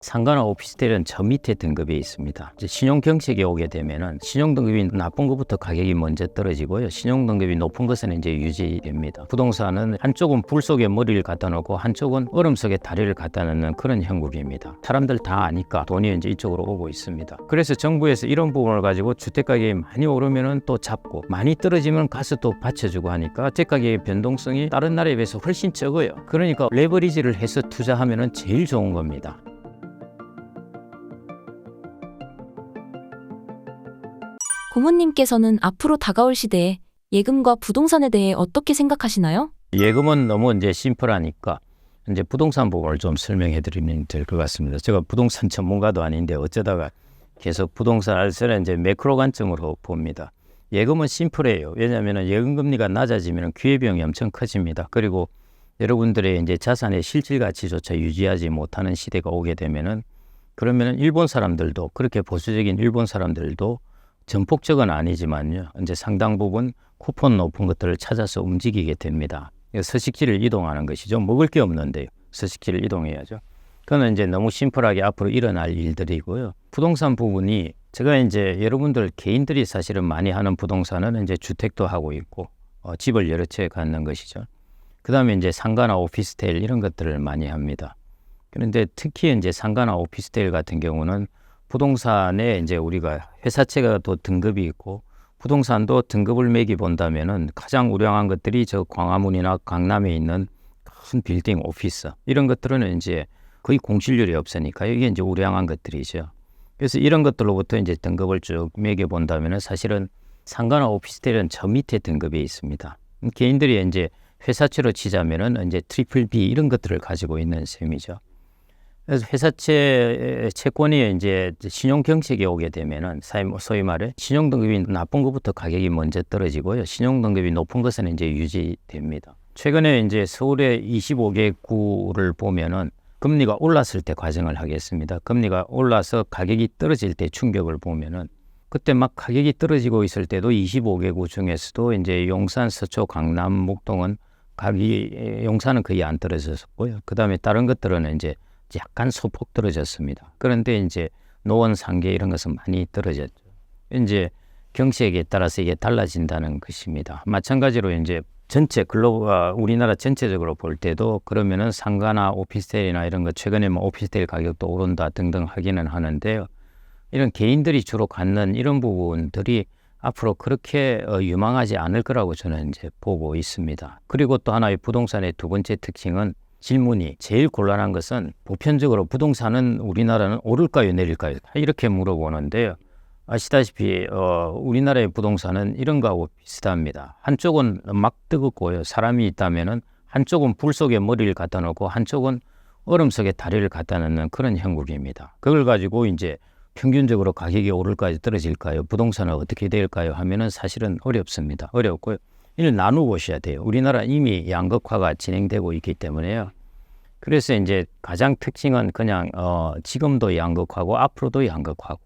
상가나 오피스텔은 저 밑에 등급에 있습니다. 이제 신용 경색에 오게 되면은 신용 등급이 나쁜 것부터 가격이 먼저 떨어지고요. 신용 등급이 높은 것은 이제 유지됩니다. 부동산은 한쪽은 불 속에 머리를 갖다 놓고 한쪽은 얼음 속에 다리를 갖다 놓는 그런 형국입니다. 사람들 다 아니까 돈이 이제 이쪽으로 오고 있습니다. 그래서 정부에서 이런 부분을 가지고 주택 가격이 많이 오르면은 또 잡고 많이 떨어지면 가서 또 받쳐주고 하니까 주택 가격의 변동성이 다른 나라에 비해서 훨씬 적어요. 그러니까 레버리지를 해서 투자하면은 제일 좋은 겁니다. 고모님께서는 앞으로 다가올 시대에 예금과 부동산에 대해 어떻게 생각하시나요? 예금은 너무 이제 심플하니까 이제 부동산 부분을 좀 설명해 드리면 될 것 같습니다. 제가 부동산 전문가도 아닌데 어쩌다가 계속 부동산 알세는 이제 매크로 관점으로 봅니다. 예금은 심플해요. 왜냐하면 예금 금리가 낮아지면 기회비용이 엄청 커집니다. 그리고 여러분들의 이제 자산의 실질 가치조차 유지하지 못하는 시대가 오게 되면은 그러면은 일본 사람들도 그렇게 보수적인 일본 사람들도 전폭적은 아니지만요. 이제 상당 부분 쿠폰 높은 것들을 찾아서 움직이게 됩니다. 서식지를 이동하는 것이죠. 먹을 게 없는데요. 서식지를 이동해야죠. 그거는 이제 너무 심플하게 앞으로 일어날 일들이고요. 부동산 부분이 제가 이제 여러분들 개인들이 사실은 많이 하는 부동산은 이제 주택도 하고 있고 어, 집을 여러 채 갖는 것이죠. 그 다음에 이제 상가나 오피스텔 이런 것들을 많이 합니다. 그런데 특히 이제 상가나 오피스텔 같은 경우는 부동산에 이제 우리가 회사채가 또 등급이 있고 부동산도 등급을 매기 본다면은 가장 우량한 것들이 저 광화문이나 강남에 있는 큰 빌딩 오피스 이런 것들은 이제 거의 공실률이 없으니까요. 이게 이제 우량한 것들이죠. 그래서 이런 것들로부터 이제 등급을 쭉 매겨 본다면은 사실은 상가나 오피스텔은 저 밑에 등급에 있습니다. 개인들이 이제 회사채로 치자면은 이제 트리플 B 이런 것들을 가지고 있는 셈이죠. 그래서 회사채 채권이 이제 신용 경색에 오게 되면은 소위 말해 신용 등급이 나쁜 것부터 가격이 먼저 떨어지고요. 신용 등급이 높은 것은 이제 유지됩니다. 최근에 이제 서울의 25개 구를 보면은 금리가 올랐을 때 과정을 하겠습니다. 금리가 올라서 가격이 떨어질 때 충격을 보면은 그때 막 가격이 떨어지고 있을 때도 25개구 중에서도 이제 용산, 서초, 강남, 목동은 가격이 용산은 거의 안 떨어졌었고요. 그 다음에 다른 것들은 이제 약간 소폭 떨어졌습니다. 그런데 이제 노원, 상계 이런 것은 많이 떨어졌죠. 이제 경색에 따라서 이게 달라진다는 것입니다. 마찬가지로 이제 전체 글로벌 우리나라 전체적으로 볼 때도 그러면은 상가나 오피스텔이나 이런 거 최근에 뭐 오피스텔 가격도 오른다 등등 하기는 하는데요. 이런 개인들이 주로 갖는 이런 부분들이 앞으로 그렇게 어, 유망하지 않을 거라고 저는 이제 보고 있습니다. 그리고 또 하나의 부동산의 두 번째 특징은 질문이 제일 곤란한 것은 보편적으로 부동산은 우리나라는 오를까요 내릴까요 이렇게 물어보는데요. 아시다시피 어, 우리나라의 부동산은 이런 거하고 비슷합니다. 한쪽은 막 뜨겁고요. 사람이 있다면은 한쪽은 불 속에 머리를 갖다 놓고 한쪽은 얼음 속에 다리를 갖다 놓는 그런 형국입니다. 그걸 가지고 이제 평균적으로 가격이 오를까요 떨어질까요 부동산은 어떻게 될까요 하면은 사실은 어렵습니다. 어렵고요. 이를 나누어 보셔야 돼요. 우리나라 이미 양극화가 진행되고 있기 때문에요. 그래서 이제 가장 특징은 그냥 어, 지금도 양극화고 앞으로도 양극화고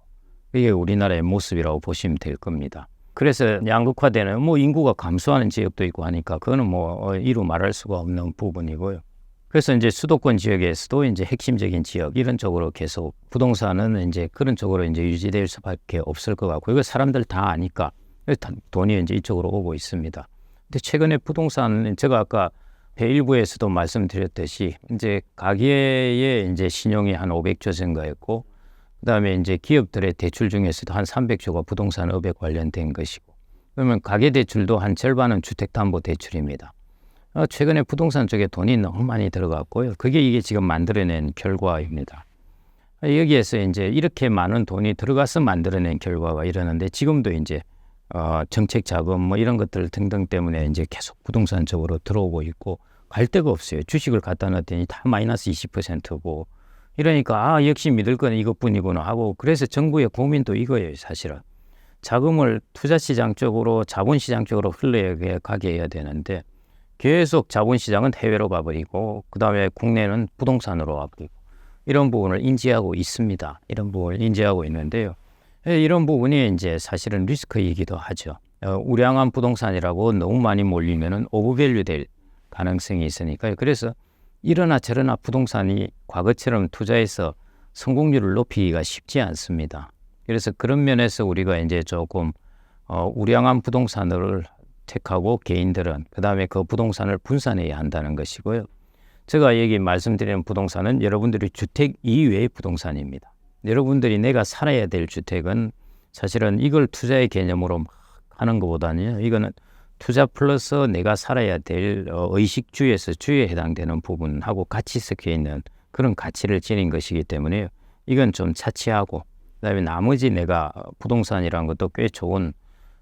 이게 우리나라의 모습이라고 보시면 될 겁니다. 그래서 양극화되는 뭐 인구가 감소하는 지역도 있고 하니까 그거는 뭐 어, 이루 말할 수가 없는 부분이고요. 그래서 이제 수도권 지역에서도 이제 핵심적인 지역 이런 쪽으로 계속 부동산은 이제 그런 쪽으로 이제 유지될 수밖에 없을 것 같고 이거 사람들 다 아니까 돈이 이제 이쪽으로 오고 있습니다. 근데 최근에 부동산 제가 아까 일부에서도 말씀드렸듯이 이제 가계의 이제 신용이 한 500조 정도였고 그다음에 이제 기업들의 대출 중에서도 한 300조가 부동산 업에 관련된 것이고 그러면 가계 대출도 한 절반은 주택담보 대출입니다. 어, 최근에 부동산 쪽에 돈이 너무 많이 들어갔고요. 그게 이게 지금 만들어낸 결과입니다. 여기에서 이제 이렇게 많은 돈이 들어가서 만들어낸 결과가 이러는데 지금도 이제 어, 정책 자금 뭐 이런 것들 등등 때문에 이제 계속 부동산 쪽으로 들어오고 있고 갈 데가 없어요. 주식을 갖다 놨더니 다 마이너스 20%고 이러니까 아 역시 믿을 건 이것뿐이구나 하고 그래서 정부의 고민도 이거예요 사실은 자금을 투자 시장 쪽으로 자본 시장 쪽으로 흘러가게 해야 되는데 계속 자본 시장은 해외로 가버리고 그 다음에 국내는 부동산으로 와버리고 이런 부분을 인지하고 있습니다. 이런 부분을 인지하고 있는데요. 예, 이런 부분이 이제 사실은 리스크이기도 하죠. 어, 우량한 부동산이라고 너무 많이 몰리면은 오버밸류 될 가능성이 있으니까요. 그래서 이러나 저러나 부동산이 과거처럼 투자해서 성공률을 높이기가 쉽지 않습니다. 그래서 그런 면에서 우리가 이제 조금 어, 우량한 부동산을 택하고 개인들은 그 다음에 그 부동산을 분산해야 한다는 것이고요. 제가 여기 말씀드리는 부동산은 여러분들이 주택 이외의 부동산입니다. 여러분들이 내가 살아야 될 주택은 사실은 이걸 투자의 개념으로 막 하는 것보다는 이거는 투자 플러스 내가 살아야 될 어, 의식주에서 주에 해당되는 부분하고 같이 섞여 있는 그런 가치를 지닌 것이기 때문에 이건 좀 차치하고 그다음에 나머지 내가 부동산이라는 것도 꽤 좋은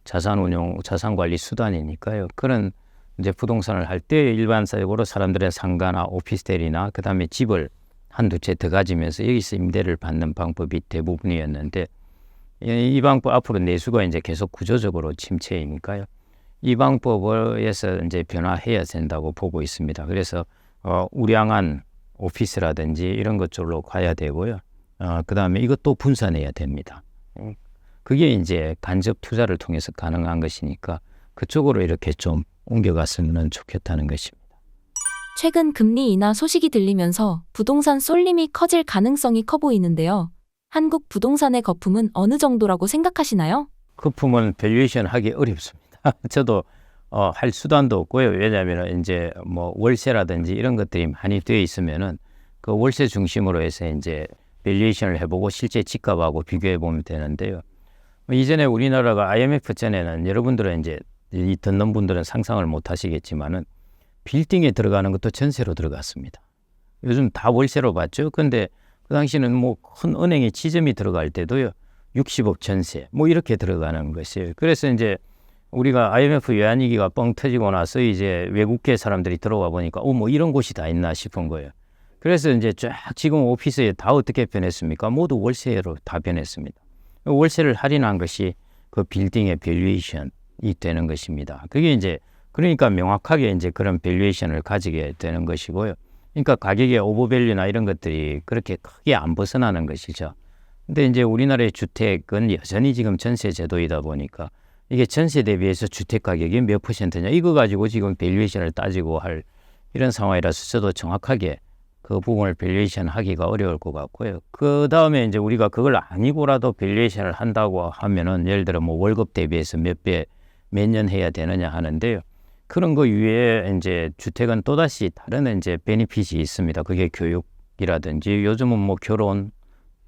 자산 운용, 자산 관리 수단이니까요. 그런 이제 부동산을 할 때 일반적으로 사람들의 상가나 오피스텔이나 그다음에 집을 한두 채 더 가지면서 여기서 임대를 받는 방법이 대부분이었는데 이, 이 방법 앞으로 내수가 이제 계속 구조적으로 침체이니까요. 이 방법에서 이제 변화해야 된다고 보고 있습니다. 그래서 어, 우량한 오피스라든지 이런 것 쪽으로 가야 되고요. 어, 그 다음에 이것도 분산해야 됩니다. 음, 그게 이제 간접 투자를 통해서 가능한 것이니까 그쪽으로 이렇게 좀 옮겨갔으면 좋겠다는 것입니다. 최근 금리 인하 소식이 들리면서 부동산 쏠림이 커질 가능성이 커 보이는데요. 한국 부동산의 거품은 어느 정도라고 생각하시나요? 거품은 밸류에이션 하기 어렵습니다. 저도 어, 할 수단도 없고요. 왜냐하면 이제 뭐 월세라든지 이런 것들이 많이 되어 있으면은 그 월세 중심으로 해서 이제 밸류에이션을 해보고 실제 집값하고 비교해 보면 되는데요. 뭐 이전에 우리나라가 IMF 전에는 여러분들은 이제 이 듣는 분들은 상상을 못 하시겠지만은 빌딩에 들어가는 것도 전세로 들어갔습니다. 요즘 다 월세로 받죠. 근데 그 당시는 뭐 큰 은행에 지점이 들어갈 때도요. 60억 전세 뭐 이렇게 들어가는 것이에요. 그래서 이제 우리가 IMF 외환위기가 뻥 터지고 나서 이제 외국계 사람들이 들어와 보니까 어 뭐 이런 곳이 다 있나 싶은 거예요. 그래서 이제 쫙 지금 오피스에 다 어떻게 변했습니까? 모두 월세로 다 변했습니다. 월세를 할인한 것이 그 빌딩의 밸류에이션이 되는 것입니다. 그게 이제 그러니까 명확하게 이제 그런 밸류에이션을 가지게 되는 것이고요. 그러니까 가격의 오버밸류나 이런 것들이 그렇게 크게 안 벗어나는 것이죠. 근데 이제 우리나라의 주택은 여전히 지금 전세 제도이다 보니까 이게 전세 대비해서 주택 가격이 몇 퍼센트냐 이거 가지고 지금 밸류에이션을 따지고 할 이런 상황이라서 저도 정확하게 그 부분을 밸류에이션 하기가 어려울 것 같고요. 그 다음에 이제 우리가 그걸 아니고라도 밸류에이션을 한다고 하면은 예를 들어 뭐 월급 대비해서 몇 배 몇 년 해야 되느냐 하는데요. 그런 거 위에 이제 주택은 또다시 다른 이제 베니핏이 있습니다. 그게 교육이라든지 요즘은 뭐 결혼,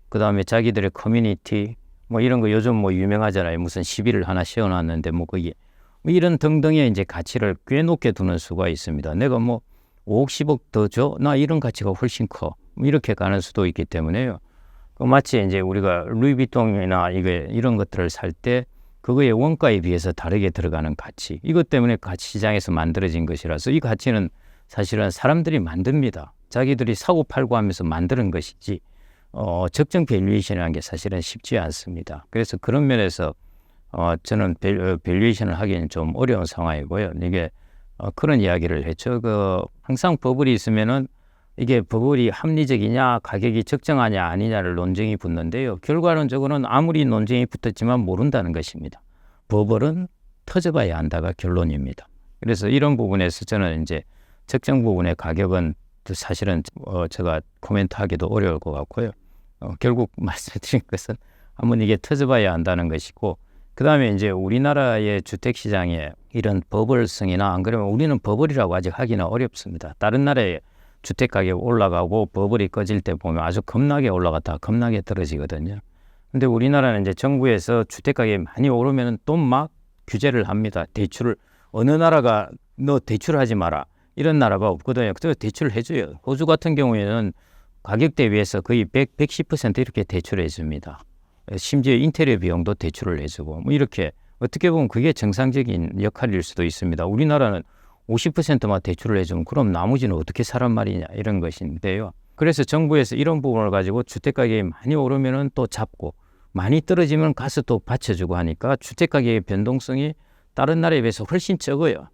그 다음에 자기들의 커뮤니티 뭐 이런 거 요즘 뭐 유명하잖아요. 무슨 시비를 하나 씌워놨는데 뭐 그게 뭐 이런 등등의 이제 가치를 꽤 높게 두는 수가 있습니다. 내가 뭐 5억, 10억 더 줘? 나 이런 가치가 훨씬 커. 뭐 이렇게 가는 수도 있기 때문에요. 그 마치 이제 우리가 루이비통이나 이게 이런 것들을 살 때 그거의 원가에 비해서 다르게 들어가는 가치. 이것 때문에 가치 시장에서 만들어진 것이라서 이 가치는 사실은 사람들이 만듭니다. 자기들이 사고 팔고 하면서 만드는 것이지 어, 적정 밸류에이션이라는 게 사실은 쉽지 않습니다. 그래서 그런 면에서 어, 저는 밸, 어, 밸류에이션을 하기는 좀 어려운 상황이고요. 이게 어, 그런 이야기를 했죠. 그 항상 버블이 있으면은 이게 버블이 합리적이냐 가격이 적정하냐 아니냐를 논쟁이 붙는데요. 결과론적으로는 아무리 논쟁이 붙었지만 모른다는 것입니다. 버블은 터져봐야 한다가 결론입니다. 그래서 이런 부분에서 저는 이제 적정 부분의 가격은 사실은 어, 제가 코멘트하기도 어려울 것 같고요. 어, 결국 말씀드린 것은 한번 이게 터져봐야 한다는 것이고 그 다음에 이제 우리나라의 주택 시장에 이런 버블성이나 안 그러면 우리는 버블이라고 아직 하기는 어렵습니다. 다른 나라에 주택 가격 올라가고 버블이 꺼질 때 보면 아주 겁나게 올라갔다 겁나게 떨어지거든요. 근데 우리나라는 이제 정부에서 주택 가격이 많이 오르면 또 막 규제를 합니다. 대출을 어느 나라가 너 대출하지 마라 이런 나라가 없거든요. 그래서 대출을 해줘요. 호주 같은 경우에는 가격 대비해서 거의 100, 110% 이렇게 대출해 줍니다. 심지어 인테리어 비용도 대출을 해주고 뭐 이렇게 어떻게 보면 그게 정상적인 역할일 수도 있습니다. 우리나라는 50%만 대출을 해주면 그럼 나머지는 어떻게 사란 말이냐 이런 것인데요. 그래서 정부에서 이런 부분을 가지고 주택 가격이 많이 오르면은 또 잡고 많이 떨어지면 가서 또 받쳐주고 하니까 주택 가격의 변동성이 다른 나라에 비해서 훨씬 적어요.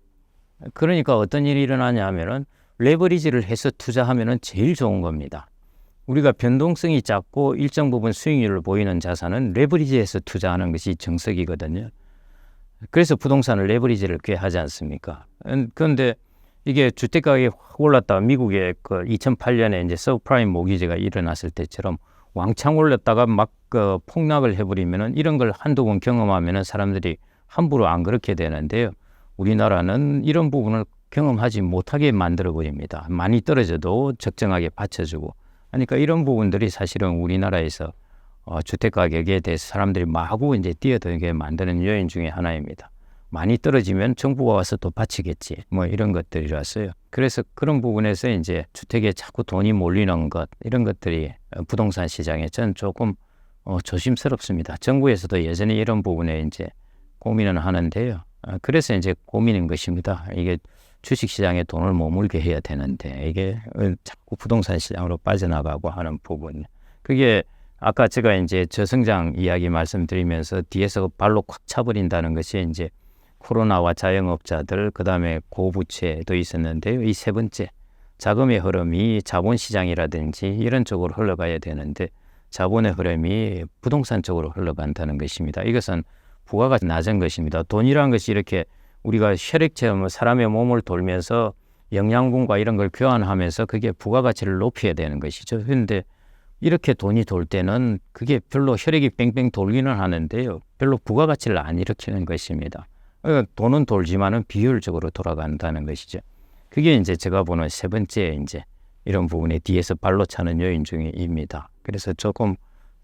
그러니까 어떤 일이 일어나냐 하면은 레버리지를 해서 투자하면은 제일 좋은 겁니다. 우리가 변동성이 작고 일정 부분 수익률을 보이는 자산은 레버리지해서 투자하는 것이 정석이거든요. 그래서 부동산을 레버리지를 꽤 하지 않습니까? 음, 그런데 이게 주택 가격이 확 올랐다가 미국의 그 2008년에 이제 서브프라임 모기지가 일어났을 때처럼 왕창 올렸다가 막 그 폭락을 해버리면은 이런 걸 한두 번 경험하면은 사람들이 함부로 안 그렇게 되는데요. 우리나라는 이런 부분을 경험하지 못하게 만들어 버립니다. 많이 떨어져도 적정하게 받쳐주고 그러니까 이런 부분들이 사실은 우리나라에서 어, 주택 가격에 대해서 사람들이 마구 이제 뛰어들게 만드는 요인 중에 하나입니다. 많이 떨어지면 정부가 와서 또 바치겠지. 뭐 이런 것들이라서요. 그래서 그런 부분에서 이제 주택에 자꾸 돈이 몰리는 것 이런 것들이 어, 부동산 시장에 저는 조금 어, 조심스럽습니다. 정부에서도 여전히 이런 부분에 이제 고민은 하는데요. 어, 그래서 이제 고민인 것입니다. 이게 주식 시장에 돈을 머물게 해야 되는데 이게 어, 자꾸 부동산 시장으로 빠져나가고 하는 부분. 그게 아까 제가 이제 저성장 이야기 말씀드리면서 뒤에서 발로 콱 차버린다는 것이 이제 코로나와 자영업자들 그다음에 고부채도 있었는데요. 이 세 번째 자금의 흐름이 자본시장이라든지 이런 쪽으로 흘러가야 되는데 자본의 흐름이 부동산 쪽으로 흘러간다는 것입니다. 이것은 부가가 낮은 것입니다. 돈이라는 것이 이렇게 우리가 혈액처럼 사람의 몸을 돌면서 영양분과 이런 걸 교환하면서 그게 부가가치를 높여야 되는 것이죠. 그런데 이렇게 돈이 돌 때는 그게 별로 혈액이 뺑뺑 돌기는 하는데요. 별로 부가가치를 안 일으키는 것입니다. 어, 돈은 돌지만은 비효율적으로 돌아간다는 것이죠. 그게 이제 제가 보는 세 번째 이제 이런 부분에 뒤에서 발로 차는 요인 중에입니다. 그래서 조금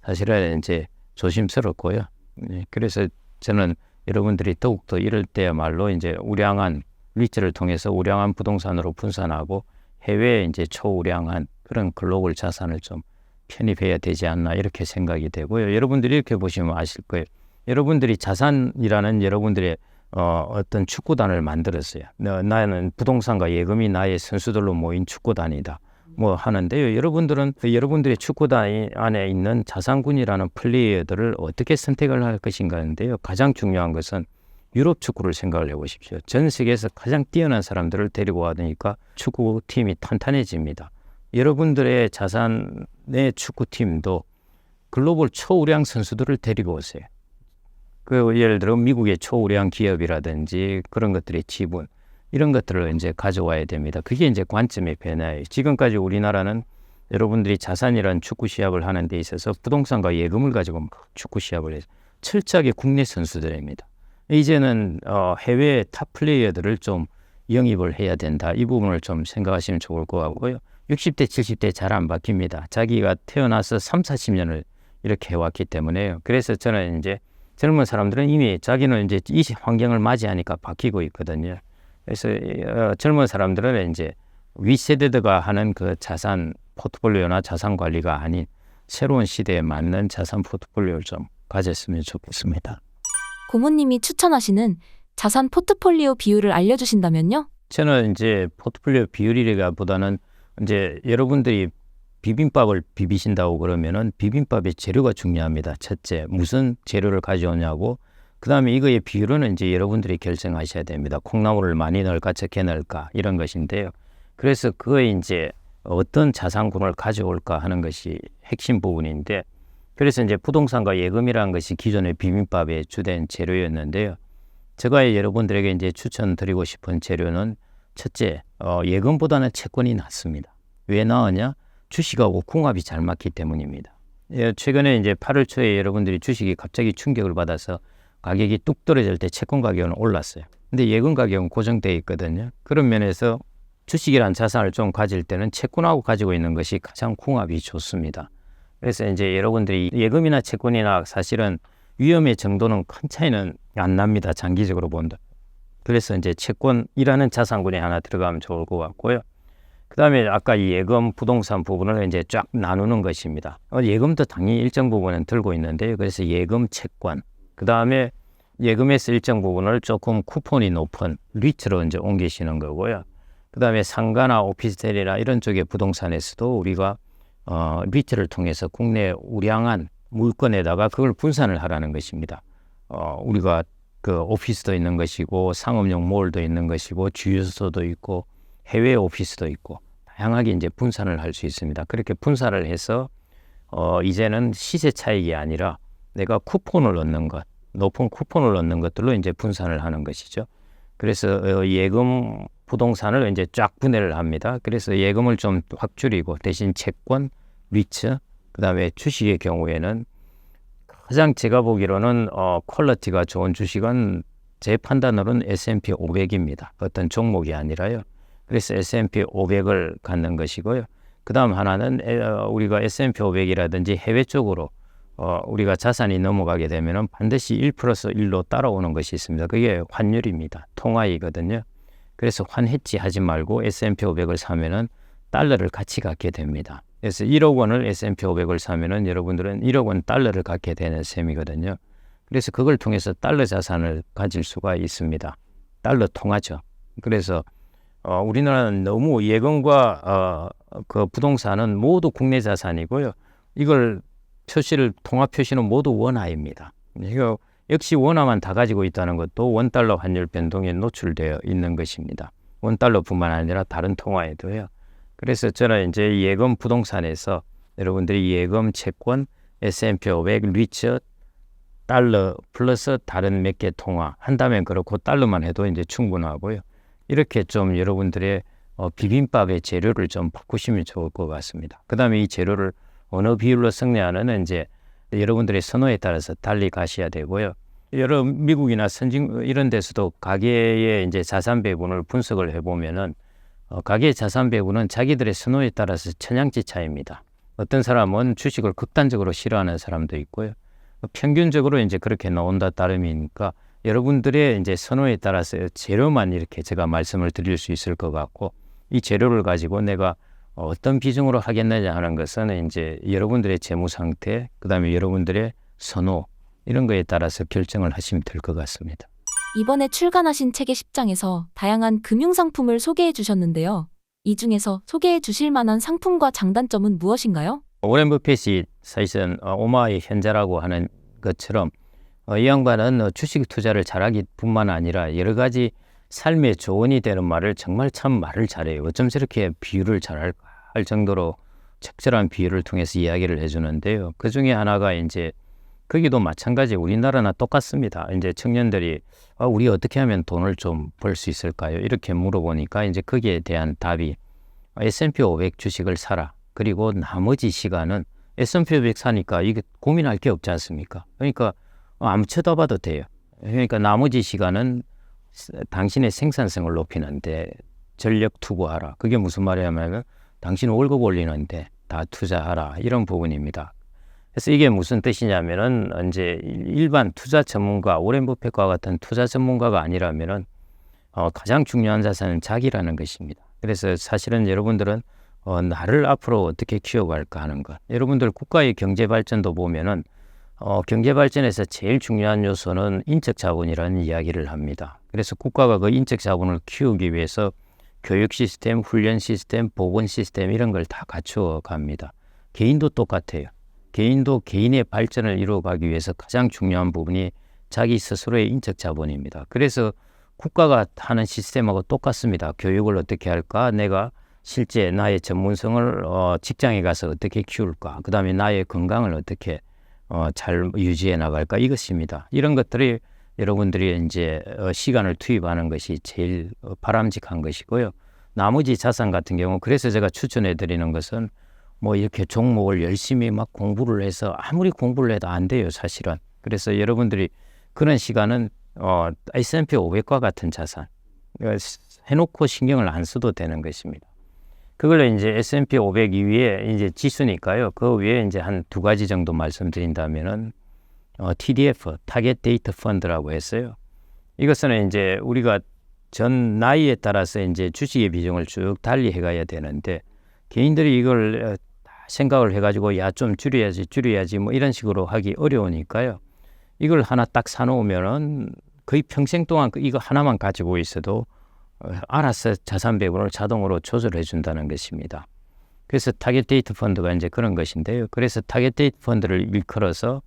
사실은 이제 조심스럽고요. 네, 그래서 저는 여러분들이 더욱더 이럴 때야말로 이제 우량한 리츠를 통해서 우량한 부동산으로 분산하고 해외에 이제 초우량한 그런 글로벌 자산을 좀 편입해야 되지 않나 이렇게 생각이 되고요. 여러분들이 이렇게 보시면 아실 거예요. 여러분들이 자산이라는 여러분들의 어, 어떤 축구단을 만들었어요. 나, 나는 부동산과 예금이 나의 선수들로 모인 축구단이다. 뭐 하는데요. 여러분들은 그 여러분들의 축구단 안에 있는 자산군이라는 플레이어들을 어떻게 선택을 할 것인가 하는데요. 가장 중요한 것은 유럽 축구를 생각을 해보십시오. 전 세계에서 가장 뛰어난 사람들을 데리고 와니까 축구팀이 탄탄해집니다. 여러분들의 자산 의 축구팀도 글로벌 초우량 선수들을 데리고 오세요. 그 예를 들어 미국의 초우량 기업이라든지 그런 것들의 지분 이런 것들을 이제 가져와야 됩니다. 그게 이제 관점의 변화예요. 지금까지 우리나라는 여러분들이 자산이란 축구 시합을 하는 데 있어서 부동산과 예금을 가지고 막 축구 시합을 해서 철저하게 국내 선수들입니다. 이제는 어, 해외 탑 플레이어들을 좀 영입을 해야 된다. 이 부분을 좀 생각하시면 좋을 것 같고요. 60대, 70대 잘 안 바뀝니다. 자기가 태어나서 3, 40년을 이렇게 해왔기 때문에요. 그래서 저는 이제 젊은 사람들은 이미 자기는 이제 이 환경을 맞이하니까 바뀌고 있거든요. 그래서 어, 젊은 사람들은 이제 윗세대들과 하는 그 자산 포트폴리오나 자산 관리가 아닌 새로운 시대에 맞는 자산 포트폴리오를 좀 가졌으면 좋겠습니다. 고모님이 추천하시는 자산 포트폴리오 비율을 알려주신다면요? 저는 이제 포트폴리오 비율이라기보다는 이제 여러분들이 비빔밥을 비비신다고 그러면은 비빔밥의 재료가 중요합니다. 첫째, 무슨 재료를 가져오냐고 그 다음에 이거의 비율은 이제 여러분들이 결정하셔야 됩니다. 콩나물을 많이 넣을까 적게 넣을까 이런 것인데요. 그래서 그거에 이제 어떤 자산군을 가져올까 하는 것이 핵심 부분인데 그래서 이제 부동산과 예금이라는 것이 기존의 비빔밥의 주된 재료였는데요. 제가 여러분들에게 이제 추천드리고 싶은 재료는 첫째, 어, 예금보다는 채권이 낫습니다. 왜 나으냐? 주식하고 궁합이 잘 맞기 때문입니다. 예, 최근에 이제 8월 초에 여러분들이 주식이 갑자기 충격을 받아서 가격이 뚝 떨어질 때 채권 가격은 올랐어요. 근데 예금 가격은 고정되어 있거든요. 그런 면에서 주식이란 자산을 좀 가질 때는 채권하고 가지고 있는 것이 가장 궁합이 좋습니다. 그래서 이제 여러분들이 예금이나 채권이나 사실은 위험의 정도는 큰 차이는 안 납니다. 장기적으로 본다. 그래서 이제 채권이라는 자산군에 하나 들어가면 좋을 것 같고요. 그 다음에 아까 이 예금 부동산 부분을 이제 쫙 나누는 것입니다. 어, 예금도 당연히 일정 부분은 들고 있는데요. 그래서 예금 채권, 그 다음에 예금에서 일정 부분을 조금 쿠폰이 높은 리츠로 이제 옮기시는 거고요. 그 다음에 상가나 오피스텔이나 이런 쪽의 부동산에서도 우리가 어, 리츠를 통해서 국내 우량한 물건에다가 그걸 분산을 하라는 것입니다. 어, 우리가 그 오피스도 있는 것이고 상업용 몰도 있는 것이고 주유소도 있고 해외 오피스도 있고 다양하게 이제 분산을 할 수 있습니다. 그렇게 분산을 해서 어, 이제는 시세 차익이 아니라 내가 쿠폰을 얻는 것, 높은 쿠폰을 얻는 것들로 이제 분산을 하는 것이죠. 그래서 어, 예금 부동산을 이제 쫙 분해를 합니다. 그래서 예금을 좀 확 줄이고 대신 채권, 리츠, 그다음에 주식의 경우에는 가장 제가 보기로는 어, 퀄리티가 좋은 주식은 제 판단으로는 S&P 500입니다. 어떤 종목이 아니라요. 그래서 S&P 500을 갖는 것이고요. 그 다음 하나는 에, 어, 우리가 S&P 500이라든지 해외 쪽으로 어, 우리가 자산이 넘어가게 되면은 반드시 1 플러스 1로 따라오는 것이 있습니다. 그게 환율입니다. 통화이거든요. 그래서 환해지 하지 말고 S&P 500을 사면은 달러를 같이 갖게 됩니다. 그래서 1억 원을 S&P 500을 사면은 여러분들은 1억 원 달러를 갖게 되는 셈이거든요. 그래서 그걸 통해서 달러 자산을 가질 수가 있습니다. 달러 통하죠. 그래서 어, 우리나라는 너무 예금과 어, 그 부동산은 모두 국내 자산이고요. 이걸 표시를 통화 표시는 모두 원화입니다. 이거 역시 원화만 다 가지고 있다는 것도 원 달러 환율 변동에 노출되어 있는 것입니다. 원 달러뿐만 아니라 다른 통화에도요. 그래서 저는 이제 예금 부동산에서 여러분들이 예금 채권 S&P 500 리처 달러 플러스 다른 몇 개 통화 한다면 그렇고 달러만 해도 이제 충분하고요. 이렇게 좀 여러분들의 어, 비빔밥의 재료를 좀 바꾸시면 좋을 것 같습니다. 그 다음에 이 재료를 어느 비율로 섞냐는 이제 여러분들의 선호에 따라서 달리 가셔야 되고요. 여러 미국이나 선진 이런 데서도 가계의 이제 자산 배분을 분석을 해보면은 어, 가계 자산 배분은 자기들의 선호에 따라서 천양지 차입니다. 어떤 사람은 주식을 극단적으로 싫어하는 사람도 있고요. 평균적으로 이제 그렇게 나온다 따름이니까 여러분들의 이제 선호에 따라서 재료만 이렇게 제가 말씀을 드릴 수 있을 것 같고 이 재료를 가지고 내가 어떤 비중으로 하겠느냐 하는 것은 이제 여러분들의 재무 상태, 그다음에 여러분들의 선호 이런 거에 따라서 결정을 하시면 될 것 같습니다. 이번에 출간하신 책의 10장에서 다양한 금융 상품을 소개해 주셨는데요. 이 중에서 소개해 주실 만한 상품과 장단점은 무엇인가요? 오렌 버핏이 사실은 어, 오마의 현자라고 하는 것처럼 어, 이 양반은 어, 주식 투자를 잘하기 뿐만 아니라 여러 가지 삶의 조언이 되는 말을 정말 참 말을 잘해요. 어쩜 저렇게 비유를 잘할까 할 정도로 적절한 비유를 통해서 이야기를 해주는데요. 그 중에 하나가 이제 거기도 마찬가지 우리나라나 똑같습니다. 이제 청년들이 아, 우리 어떻게 하면 돈을 좀 벌 수 있을까요? 이렇게 물어보니까 이제 거기에 대한 답이 S&P 500 주식을 사라. 그리고 나머지 시간은 S&P 500 사니까 이게 고민할 게 없지 않습니까? 그러니까 아무 쳐다봐도 돼요. 그러니까 나머지 시간은 당신의 생산성을 높이는데 전력 투구하라. 그게 무슨 말이냐면 당신 월급 올리는데 다 투자하라. 이런 부분입니다. 그래서 이게 무슨 뜻이냐면은 이제 일반 투자 전문가 오렌 버핏과 같은 투자 전문가가 아니라면은 어, 가장 중요한 자산은 자기라는 것입니다. 그래서 사실은 여러분들은 어, 나를 앞으로 어떻게 키워갈까 하는 것. 여러분들 국가의 경제 발전도 보면은 어, 경제 발전에서 제일 중요한 요소는 인적 자본이라는 이야기를 합니다. 그래서 국가가 그 인적 자본을 키우기 위해서 교육 시스템, 훈련 시스템, 보건 시스템 이런 걸 다 갖추어 갑니다. 개인도 똑같아요. 개인도 개인의 발전을 이루어가기 위해서 가장 중요한 부분이 자기 스스로의 인적 자본입니다. 그래서 국가가 하는 시스템하고 똑같습니다. 교육을 어떻게 할까? 내가 실제 나의 전문성을 어, 직장에 가서 어떻게 키울까? 그 다음에 나의 건강을 어떻게 어, 잘 유지해 나갈까? 이것입니다. 이런 것들이 여러분들이 이제 어, 시간을 투입하는 것이 제일 어, 바람직한 것이고요. 나머지 자산 같은 경우 그래서 제가 추천해 드리는 것은 뭐 이렇게 종목을 열심히 막 공부를 해서 아무리 공부를 해도 안 돼요, 사실은. 그래서 여러분들이 그런 시간은 어, S&P 500과 같은 자산 어, 해놓고 신경을 안 써도 되는 것입니다. 그걸 이제 S&P 500 위에 이제 지수니까요. 그 위에 이제 한 두 가지 정도 말씀드린다면은 어, TDF, 타겟 데이터 펀드라고 했어요. 이것은 이제 우리가 전 나이에 따라서 이제 주식의 비중을 쭉 달리 해가야 되는데 개인들이 이걸 어, 생각을 해가지고 야 좀 줄여야지 줄여야지 뭐 이런 식으로 하기 어려우니까요. 이걸 하나 딱 사놓으면은 거의 평생 동안 그 이거 하나만 가지고 있어도 어, 알아서 자산 배분을 자동으로 조절해 준다는 것입니다. 그래서 타겟 데이트 펀드가 이제 그런 것인데요. 그래서 타겟 데이트 펀드를 일컬어서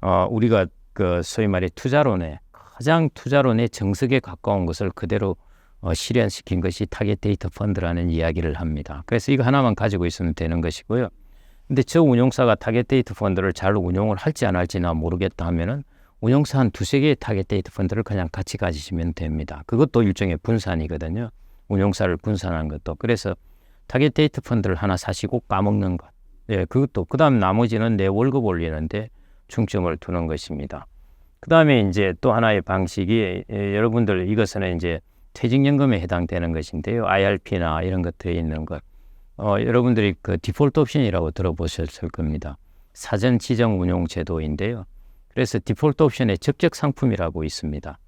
어, 우리가 그 소위 말해 투자론에 가장 투자론의 정석에 가까운 것을 그대로 어, 실현시킨 것이 타겟 데이터 펀드라는 이야기를 합니다. 그래서 이거 하나만 가지고 있으면 되는 것이고요. 근데 저 운용사가 타겟 데이터 펀드를 잘 운용을 할지 안 할지 나 모르겠다 하면은 운용사 한 두세 개의 타겟 데이터 펀드를 그냥 같이 가지시면 됩니다. 그것도 일종의 분산이거든요. 운용사를 분산한 것도. 그래서 타겟 데이터 펀드를 하나 사시고 까먹는 것. 예, 그것도 그 다음 나머지는 내 월급 올리는데 중점을 두는 것입니다. 그 다음에 이제 또 하나의 방식이 예, 여러분들 이것은 이제 퇴직연금에 해당되는 것인데요. IRP나 이런 것들이 있는 것. 어, 여러분들이 그 디폴트 옵션이라고 들어보셨을 겁니다. 사전 지정 운용 제도인데요. 그래서 디폴트 옵션에 적격 상품이라고 있습니다.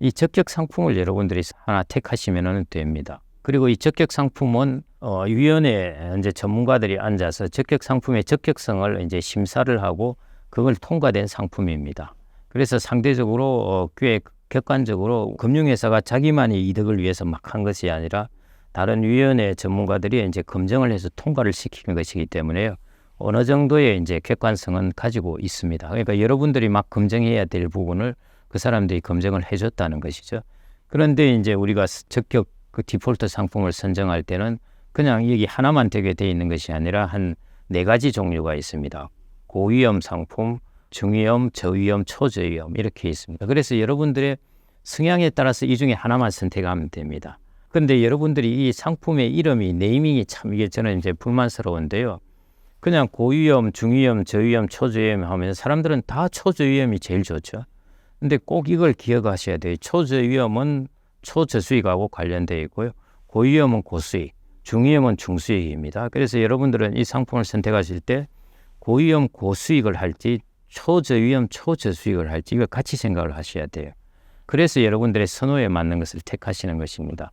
이 적격 상품을 여러분들이 하나 택하시면 됩니다. 그리고 이 적격 상품은 어, 위원회 이제 전문가들이 앉아서 적격 상품의 적격성을 이제 심사를 하고 그걸 통과된 상품입니다. 그래서 상대적으로 어, 꽤 객관적으로 금융회사가 자기만의 이득을 위해서 막 한 것이 아니라 다른 위원회 전문가들이 이제 검증을 해서 통과를 시키는 것이기 때문에요. 어느 정도의 이제 객관성은 가지고 있습니다. 그러니까 여러분들이 막 검증해야 될 부분을 그 사람들이 검증을 해줬다는 것이죠. 그런데 이제 우리가 적격 그 디폴트 상품을 선정할 때는 그냥 여기 하나만 되게 돼 있는 것이 아니라 한 네 가지 종류가 있습니다. 고위험 상품, 중위험, 저위험, 초저위험 이렇게 있습니다. 그래서 여러분들의 성향에 따라서 이 중에 하나만 선택하면 됩니다. 그런데 여러분들이 이 상품의 이름이 네이밍이 참 이게 저는 이제 불만스러운데요. 그냥 고위험, 중위험, 저위험, 초저위험 하면 사람들은 다 초저위험이 제일 좋죠. 근데 꼭 이걸 기억하셔야 돼요. 초저위험은 초저수익하고 관련되어 있고요. 고위험은 고수익, 중위험은 중수익입니다. 그래서 여러분들은 이 상품을 선택하실 때 고위험 고수익을 할지 초저위험 초저수익을 할지 이걸 같이 생각을 하셔야 돼요. 그래서 여러분들의 선호에 맞는 것을 택하시는 것입니다.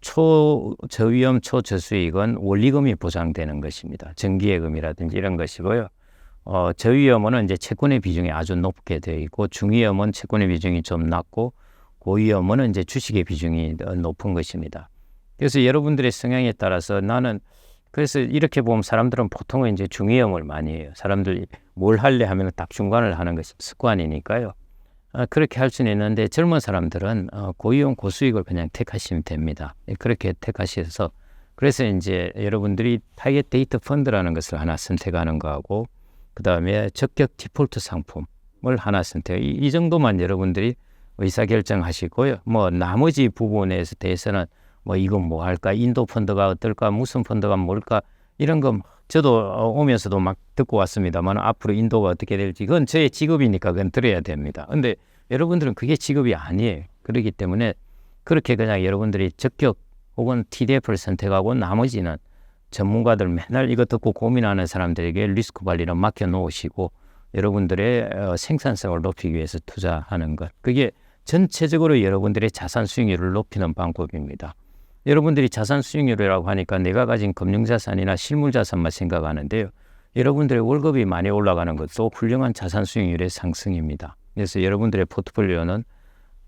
초저위험 초저수익은 원리금이 보장되는 것입니다. 정기예금이라든지 이런 것이고요. 어, 저위험은 이제 채권의 비중이 아주 높게 되어 있고 중위험은 채권의 비중이 좀 낮고 고위험은 이제 주식의 비중이 높은 것입니다. 그래서 여러분들의 성향에 따라서 나는 그래서 이렇게 보면 사람들은 보통은 이제 중위험을 많이 해요. 사람들이 뭘 할래 하면 딱 중간을 하는 것이 습관이니까요. 아, 그렇게 할 수는 있는데 젊은 사람들은 어, 고위험 고수익을 그냥 택하시면 됩니다. 예, 그렇게 택하셔서 그래서 이제 여러분들이 타겟 데이터 펀드라는 것을 하나 선택하는 거하고 그 다음에 적격 디폴트 상품을 하나 선택. 이, 이 정도만 여러분들이 의사 결정하시고요. 뭐 나머지 부분에 대해서는 뭐 이건 뭐 할까, 인도 펀드가 어떨까, 무슨 펀드가 뭘까 이런 거 저도 어, 오면서도 막 듣고 왔습니다만 앞으로 인도가 어떻게 될지 그건 저의 직업이니까 그건 들어야 됩니다. 근데 여러분들은 그게 직업이 아니에요. 그렇기 때문에 그렇게 그냥 여러분들이 적격 혹은 TDF를 선택하고 나머지는 전문가들 맨날 이거 듣고 고민하는 사람들에게 리스크 관리를 맡겨 놓으시고 여러분들의 어, 생산성을 높이기 위해서 투자하는 것. 그게 전체적으로 여러분들의 자산 수익률을 높이는 방법입니다. 여러분들이 자산 수익률이라고 하니까 내가 가진 금융자산이나 실물자산만 생각하는데요. 여러분들의 월급이 많이 올라가는 것도 훌륭한 자산 수익률의 상승입니다. 그래서 여러분들의 포트폴리오는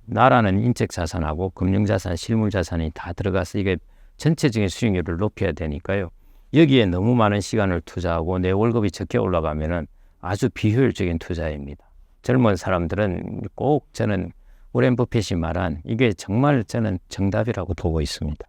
나라는 인적 자산하고 금융 자산, 실물 자산이 다 들어가서 이게 전체적인 수익률을 높여야 되니까요. 여기에 너무 많은 시간을 투자하고 내 월급이 적게 올라가면은 아주 비효율적인 투자입니다. 젊은 사람들은 꼭 저는 오렌 버핏이 말한 이게 정말 저는 정답이라고 보고 있습니다.